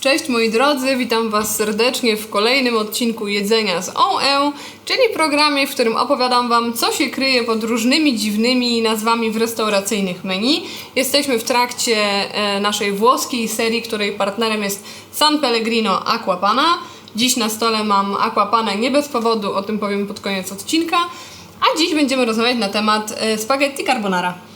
Cześć moi drodzy, witam Was serdecznie w kolejnym odcinku Jedzenia z OE, czyli programie, w którym opowiadam Wam, co się kryje pod różnymi dziwnymi nazwami w restauracyjnych menu. Jesteśmy w trakcie e, naszej włoskiej serii, której partnerem jest San Pellegrino Aquapana. Dziś na stole mam Aquapanę nie bez powodu, o tym powiem pod koniec odcinka. A dziś będziemy rozmawiać na temat e, spaghetti carbonara.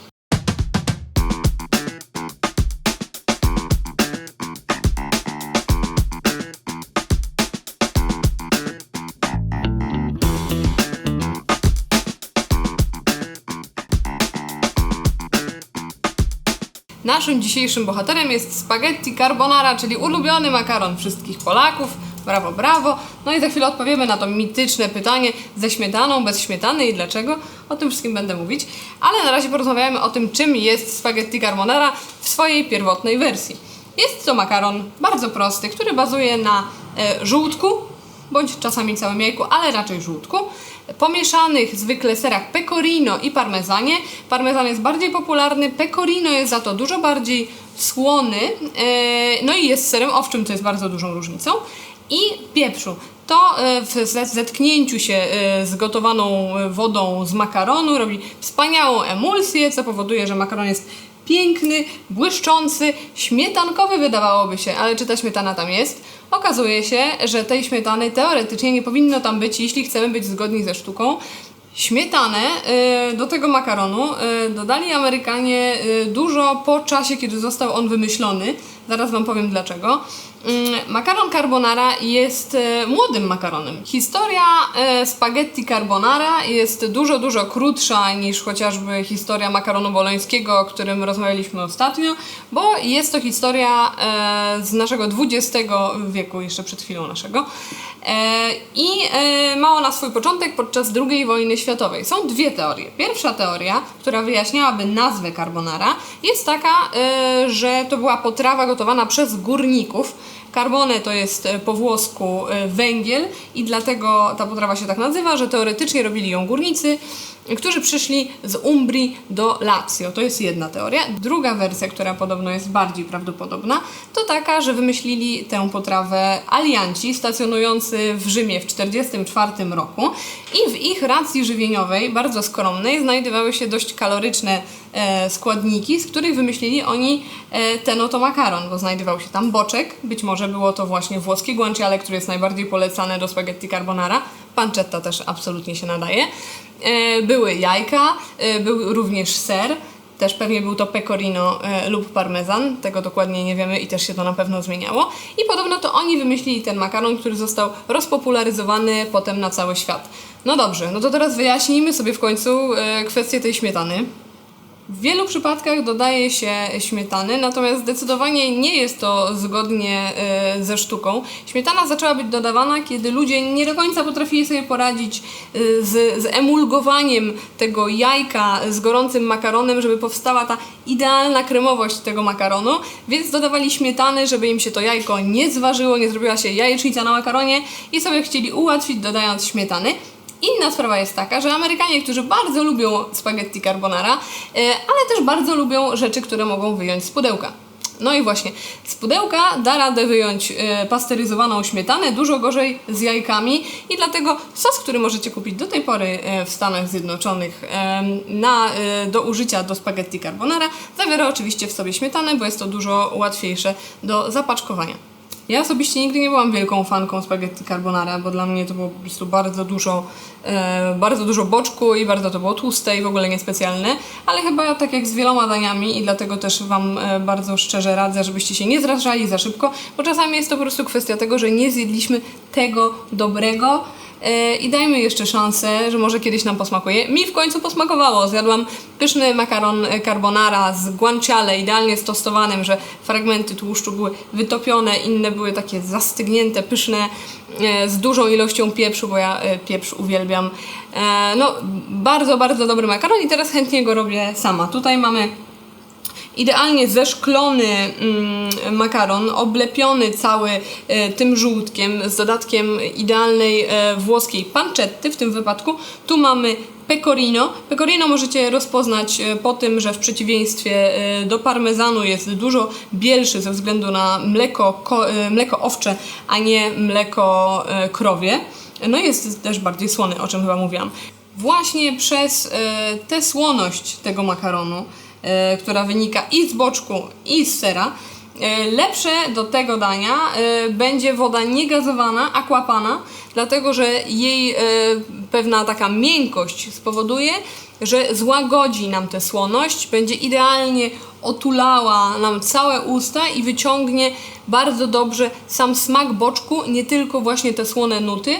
Naszym dzisiejszym bohaterem jest spaghetti carbonara, czyli ulubiony makaron wszystkich Polaków. Brawo, brawo. No i za chwilę odpowiemy na to mityczne pytanie ze śmietaną, bez śmietany i dlaczego. O tym wszystkim będę mówić. Ale na razie porozmawiamy o tym, czym jest spaghetti carbonara w swojej pierwotnej wersji. Jest to makaron bardzo prosty, który bazuje na e, żółtku, bądź czasami całym jajku, ale raczej żółtku. Pomieszanych zwykle serach pecorino i parmezanie. Parmezan jest bardziej popularny, pecorino jest za to dużo bardziej słony, e, no i jest serem owczym, co jest bardzo dużą różnicą. I pieprzu. To e, w ze- zetknięciu się e, z gotowaną e, wodą z makaronu robi wspaniałą emulsję, co powoduje, że makaron jest piękny, błyszczący, śmietankowy wydawałoby się, ale czy ta śmietana tam jest? Okazuje się, że tej śmietany teoretycznie nie powinno tam być, jeśli chcemy być zgodni ze sztuką. Śmietanę do tego makaronu dodali Amerykanie dużo po czasie, kiedy został on wymyślony. Zaraz Wam powiem dlaczego. Mm, Makaron carbonara jest e, młodym makaronem. Historia e, spaghetti carbonara jest dużo, dużo krótsza niż chociażby historia makaronu bolońskiego, o którym rozmawialiśmy ostatnio, bo jest to historia e, z naszego XX wieku, jeszcze przed chwilą naszego. I ma ona swój początek podczas II wojny światowej. Są dwie teorie. Pierwsza teoria, która wyjaśniałaby nazwę carbonara, jest taka, że to była potrawa gotowana przez górników. Carbone to jest e, po włosku e, węgiel i dlatego ta potrawa się tak nazywa, że teoretycznie robili ją górnicy, którzy przyszli z Umbrii do Lazio. To jest jedna teoria. Druga wersja, która podobno jest bardziej prawdopodobna, to taka, że wymyślili tę potrawę alianci stacjonujący w Rzymie w 1944 roku i w ich racji żywieniowej, bardzo skromnej, znajdowały się dość kaloryczne e, składniki, z których wymyślili oni e, ten oto makaron, bo znajdował się tam boczek, być może było to właśnie włoskie guanciale, które jest najbardziej polecane do spaghetti carbonara, pancetta też absolutnie się nadaje, e, były jajka, e, był również ser, też pewnie był to pecorino e, lub parmezan, tego dokładnie nie wiemy i też się to na pewno zmieniało. I podobno to oni wymyślili ten makaron, który został rozpopularyzowany potem na cały świat. No dobrze, no to teraz wyjaśnijmy sobie w końcu kwestię tej śmietany. W wielu przypadkach dodaje się śmietany, natomiast zdecydowanie nie jest to zgodnie e, ze sztuką. Śmietana zaczęła być dodawana, kiedy ludzie nie do końca potrafili sobie poradzić e, z, z emulgowaniem tego jajka z gorącym makaronem, żeby powstała ta idealna kremowość tego makaronu, więc dodawali śmietany, żeby im się to jajko nie zważyło, nie zrobiła się jajecznica na makaronie i sobie chcieli ułatwić dodając śmietany. Inna sprawa jest taka, że Amerykanie, którzy bardzo lubią spaghetti carbonara, e, ale też bardzo lubią rzeczy, które mogą wyjąć z pudełka. No i właśnie, z pudełka da radę wyjąć e, pasteryzowaną śmietanę, dużo gorzej z jajkami i dlatego sos, który możecie kupić do tej pory e, w Stanach Zjednoczonych em, na, e, do użycia do spaghetti carbonara, zawiera oczywiście w sobie śmietanę, bo jest to dużo łatwiejsze do zapaczkowania. Ja osobiście nigdy nie byłam wielką fanką spaghetti carbonara, bo dla mnie to było po prostu bardzo dużo, e, bardzo dużo boczku i bardzo to było tłuste i w ogóle niespecjalne, ale chyba tak jak z wieloma daniami i dlatego też Wam e, bardzo szczerze radzę, żebyście się nie zrażali za szybko, bo czasami jest to po prostu kwestia tego, że nie zjedliśmy tego dobrego, I dajmy jeszcze szansę, że może kiedyś nam posmakuje. Mi w końcu posmakowało. Zjadłam pyszny makaron e, carbonara z guanciale, idealnie stostowanym, że fragmenty tłuszczu były wytopione, inne były takie zastygnięte, pyszne, e, z dużą ilością pieprzu, bo ja pieprz uwielbiam. No, bardzo, bardzo dobry makaron i teraz chętnie go robię sama. Tutaj mamy idealnie zeszklony mm, makaron, oblepiony cały e, tym żółtkiem z dodatkiem idealnej e, włoskiej pancetty w tym wypadku. Tu mamy pecorino. Pecorino możecie rozpoznać e, po tym, że w przeciwieństwie do parmezanu jest dużo bielszy ze względu na mleko, ko, mleko owcze, a nie mleko krowie. No jest też bardziej słony, o czym chyba mówiłam. Właśnie przez tę słoność tego makaronu, która wynika i z boczku, i z sera, e, lepsze do tego dania e, będzie woda niegazowana, aquapana, dlatego że jej e, pewna taka miękkość spowoduje, że złagodzi nam tę słoność, będzie idealnie otulała nam całe usta i wyciągnie bardzo dobrze sam smak boczku, nie tylko właśnie te słone nuty.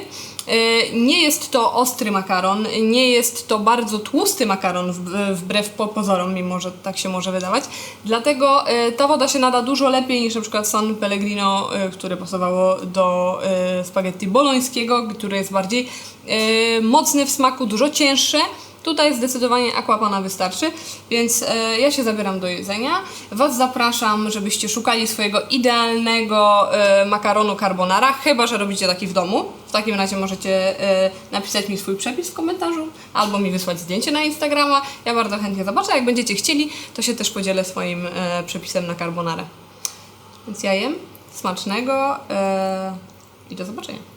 E, Nie jest to ostry makaron, nie jest to bardzo tłusty makaron wbrew po- pozorom, mimo że tak się może wydawać. Dlatego e, ta woda się nada dużo lepiej niż przykład San Pellegrino, e, które pasowało do spaghetti bolońskiego, które jest bardziej e, mocny w smaku, dużo cięższe. Tutaj zdecydowanie aquapana wystarczy, więc e, ja się zabieram do jedzenia. Was zapraszam, żebyście szukali swojego idealnego e, makaronu carbonara, chyba że robicie taki w domu. W takim razie możecie e, napisać mi swój przepis w komentarzu albo mi wysłać zdjęcie na Instagrama. Ja bardzo chętnie zobaczę. Jak będziecie chcieli, to się też podzielę swoim e, przepisem na carbonarę. Więc ja jem. Smacznego e, i do zobaczenia.